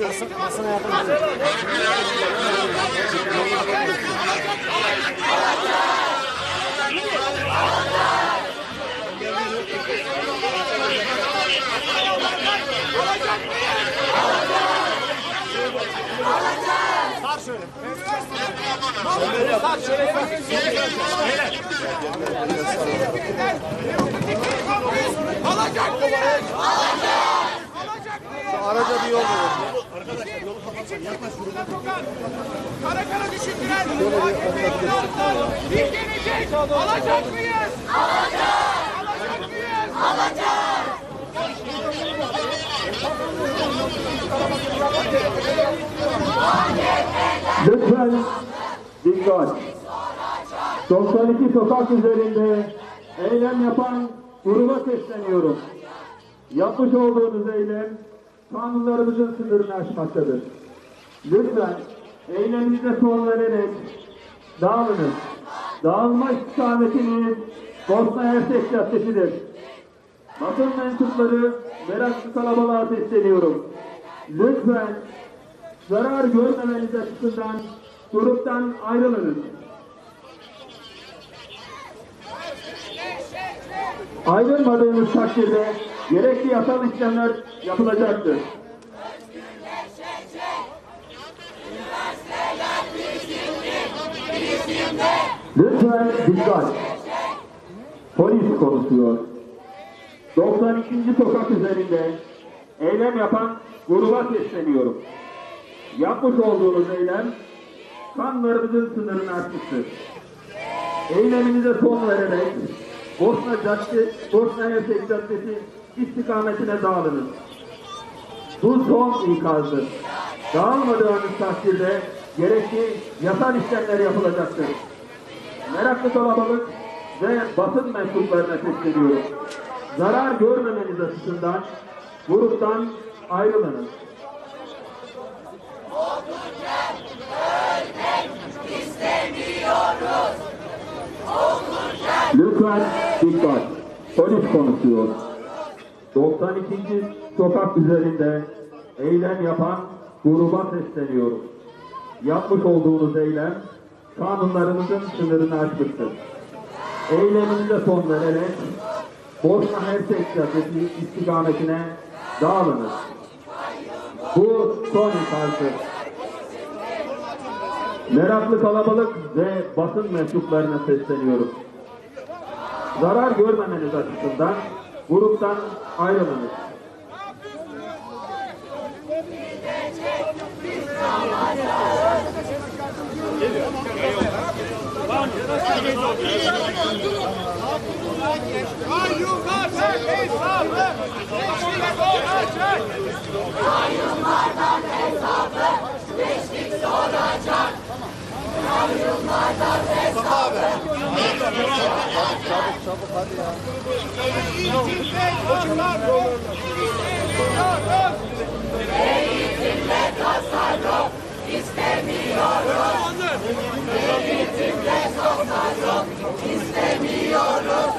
Basına yardım edin. Sar şöyle. Sar şöyle. Alacak mıyız? Araca bir yol verin. Kara kara düşündüren AKP bir gelecek. Alacak mıyız? Alacak. Alacak mıyız? Lütfen dikkat. 92 sokak üzerinde eylem yapan gruba sesleniyorum. Yapmış olduğunuz eylem kanunlarımızın sınırını aşmaktadır. Lütfen eyleminize son vererek dağılınız. Dağılma istikametiniz Bosna Hersek Caddesi'dir. Basın mensupları meraklı kalabalığa sesleniyorum. Lütfen zarar görmemeniz açısından gruptan ayrılınız. Ayrılmadığınız takdirde gerekli yasal işlemler yapılacaktır. Lütfen dikkat. Polis konuşuyor. 92. sokak üzerinde eylem yapan gruba sesleniyorum. Yapmış olduğunuz eylem kanlarımızın sınırını aşmıştır. Eyleminize son vererek Bosna Caddesi, Bosna Hersek Caddesi istikametine dağılınız. Bu son ikazdır. Dağılmadığınız takdirde gerekli yasal işlemler yapılacaktır. Meraklı kalabalık ve basın mensuplarına sesleniyorum. Zarar görmemeniz açısından gruptan ayrılınız. Lütfen dikkat. Polis konuşuyor. 92. sokak üzerinde eylem yapan gruba sesleniyorum. Yapmış olduğunuz eylem kanunlarımızın sınırını aşmıştır. Eyleminize son vererek Bosna Hersek Caddesi istikametine dağılınız. Bu son ikazdır. Meraklı kalabalık ve basın mensuplarına sesleniyorum. Zarar görmemeniz açısından gruptan ayrılınız. Kayyumlardan hesabı eşlik olacak. Eğitimde tasarruf istemiyoruz. Eğitimde tasarruf istemiyoruz. Eğitimde tasarruf istemiyoruz.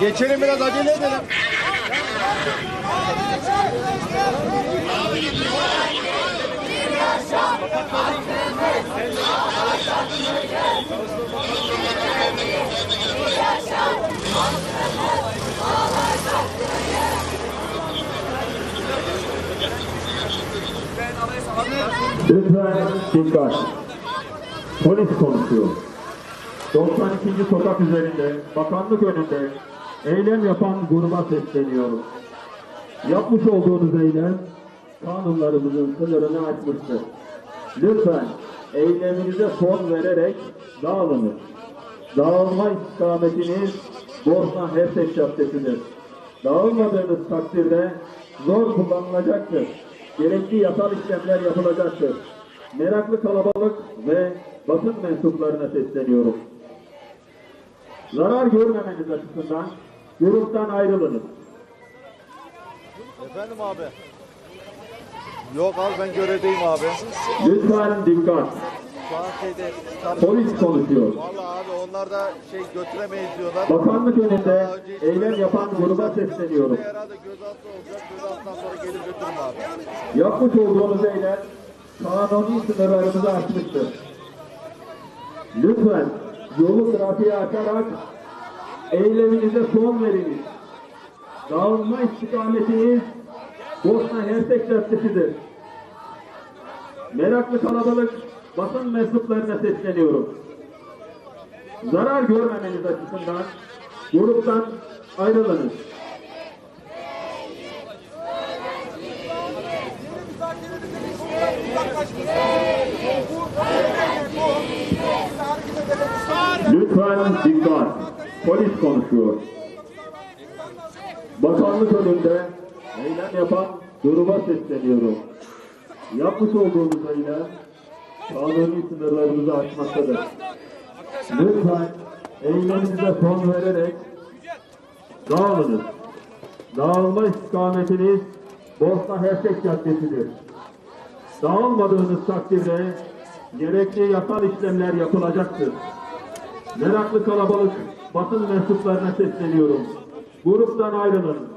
Geçelim biraz acele edelim. Lütfen dikkat. Polis konuşuyor. 92. sokak üzerinde, bakanlık önünde eylem yapan gruba sesleniyorum. Yapmış olduğunuz eylem kanunlarımızın sınırını aşmıştır. Lütfen eyleminize son vererek dağılınız. Dağılma istikametiniz Bosna Hersek Caddesi'dir. Dağılmadığınız takdirde zor kullanılacaktır. Gerekli yasal işlemler yapılacaktır. Meraklı kalabalık ve basın mensuplarına sesleniyorum. Zarar görmemeniz açısından gruptan ayrılınız. Efendim abi. Yok abi ben görevdeyim abi. Lütfen dikkat. Şu an şeyde tam Polis konuşuyor. Vallahi abi onlar da şey götüremeyiz diyorlar. Bakanlık önünde eylem yapan gruba sesleniyorum. Herhalde gözaltı olacak. Gözaltından sonra gelir götürün abi. Yapmış olduğunuz eylem kanuni sınırlarımızı aşmıştır. Lütfen yolu trafiğe açarak eyleminize son veriniz. Dağılma istikametiniz Bosna Hersek Caddesi'dir. Meraklı kalabalık basın mensuplarına sesleniyorum. Zarar görmemeniz açısından gruptan ayrılınız. Lütfen dikkat. Polis konuşuyor. Bakanlık önünde eylem yapan duruma sesleniyorum. Yapmış olduğunuz eylem kanuni sınırlarımızı aşmaktadır. Lütfen eyleminize son vererek dağılınız. Dağılma istikametiniz Bosna Hersek Caddesi'dir. Dağılmadığınız takdirde gerekli yasal işlemler yapılacaktır. Meraklı kalabalık basın mensuplarına sesleniyorum. Gruptan ayrılın.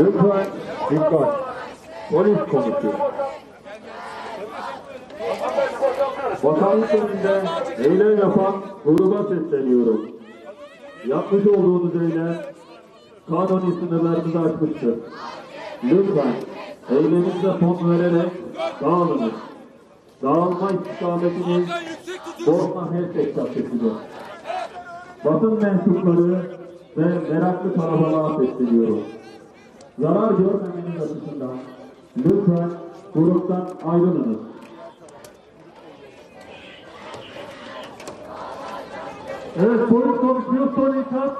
Lütfen dikkat. Polis konuşuyor. Bakanlık önünde eylem yapan gruba sesleniyorum. Yapmış olduğunuz eylem kanuni sınırlarımızı aşmıştır. Lütfen eyleminize son vererek dağılınız. Dağılma istikametiniz Bosna Hersek Caddesi'dir. Basın mensupları ve meraklı kalabalığa sesleniyorum. Zarar görmemeniz açısından lütfen gruptan ayrılınız. Evet polis konuşuyor. Son ikaz.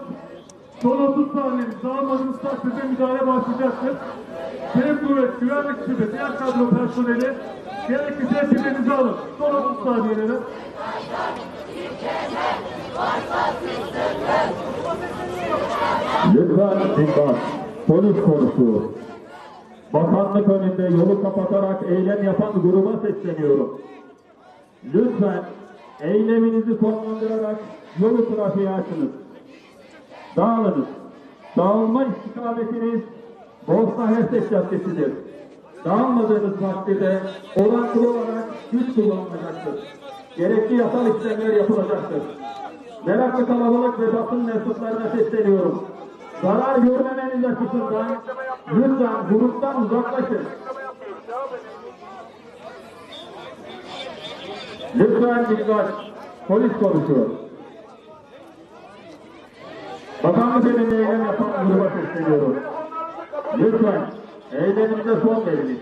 Son 30 saniyemiz. Dağılmadığımız takdirde müdahale başlayacaktır. Tüm kuvvet, güvenlik şube, diğer kadro personeli gerekirse hepinizi alın. Son 30 saniyeleri. Lütfen dikkat. Polis konuşuyor. Bakanlık önünde yolu kapatarak eylem yapan gruba sesleniyorum. Lütfen eyleminizi sonlandırarak yolu trafiğe açınız. Dağılınız. Dağılma istikametiniz Bosna Hersek Caddesi'dir. Dağılmadığınız takdirde orantılı olarak güç kullanılacaktır. Gerekli yasal işlemler yapılacaktır. Meraklı kalabalık ve basın mensuplarına sesleniyorum. Zarar görmemeniz açısından lütfen gruptan uzaklaşın. Lütfen dikkat. Polis konuşuyor. Bakanlık önünde eylem yapan gruba sesleniyorum. Lütfen eyleminize son veriniz.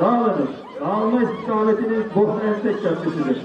Dağılınız. Dağılma istikametiniz Bosna Hersek Caddesi'dir.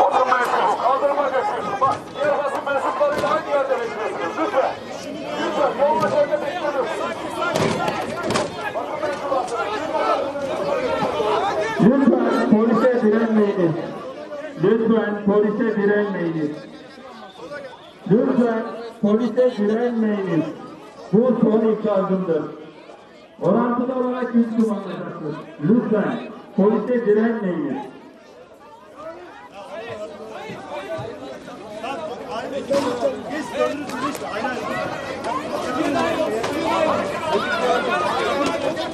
Basın mensubu kaldırmayacaksınız. Bak diğer basın mensuplarıyla aynı yerde bekliyorsunuz. Lütfen. Lütfen. Yolun başında bekliyoruz. Basın mensubu Lütfen polise direnmeyiniz. Lütfen polise direnmeyiniz. Lütfen polise direnmeyiniz. Bu son ikazımdır. Orantılı olarak güç kullanılacaktır. Lütfen polise direnmeyiniz.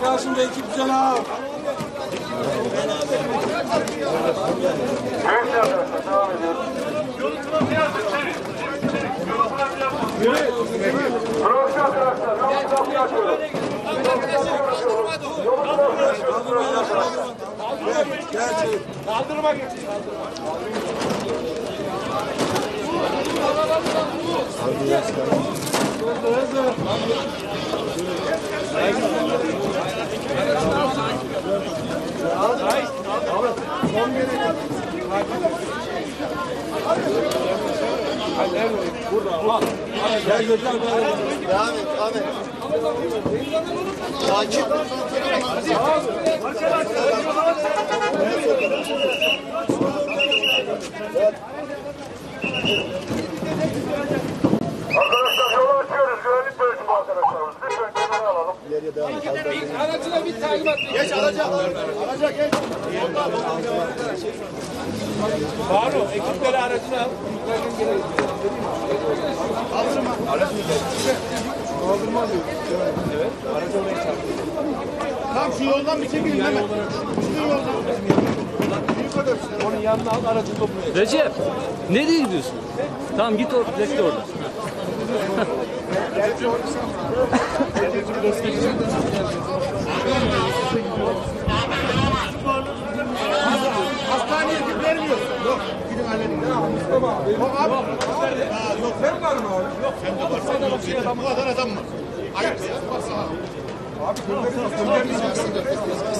Bebek karşımda ekip güzel arkadaşlar devam ediyoruz. Bırakın arkadaşlar. Kapıyı açıyoruz. Bırakın arkadaşlar. Kaldırma geç. Gel götür. Devam et, devam et. Sakin. Arkadaşlar yolu açıyoruz. Güvenlik bölümü. Lütfen kenara alalım. Aracına bir talimat. Geç araca. Araca geç. Banu ekipleri aracına al. Kaldırma diyor. Evet. Aracı oraya çarptı. Tamam şu yoldan bir çekilin hemen. Şu yoldan. Onun yanına al aracı toplayın. Recep, nereye gidiyorsun? Tamam git orada, bekle orada. Hastaneye gidip vermiyorsun. Yok. Gidin halledin. Yok abi. Yok sen var mı abi? Yok. Sen de var. Sen de var. Bu kadar adam var. Ayıp ya. Abi gönderin. Gönderin.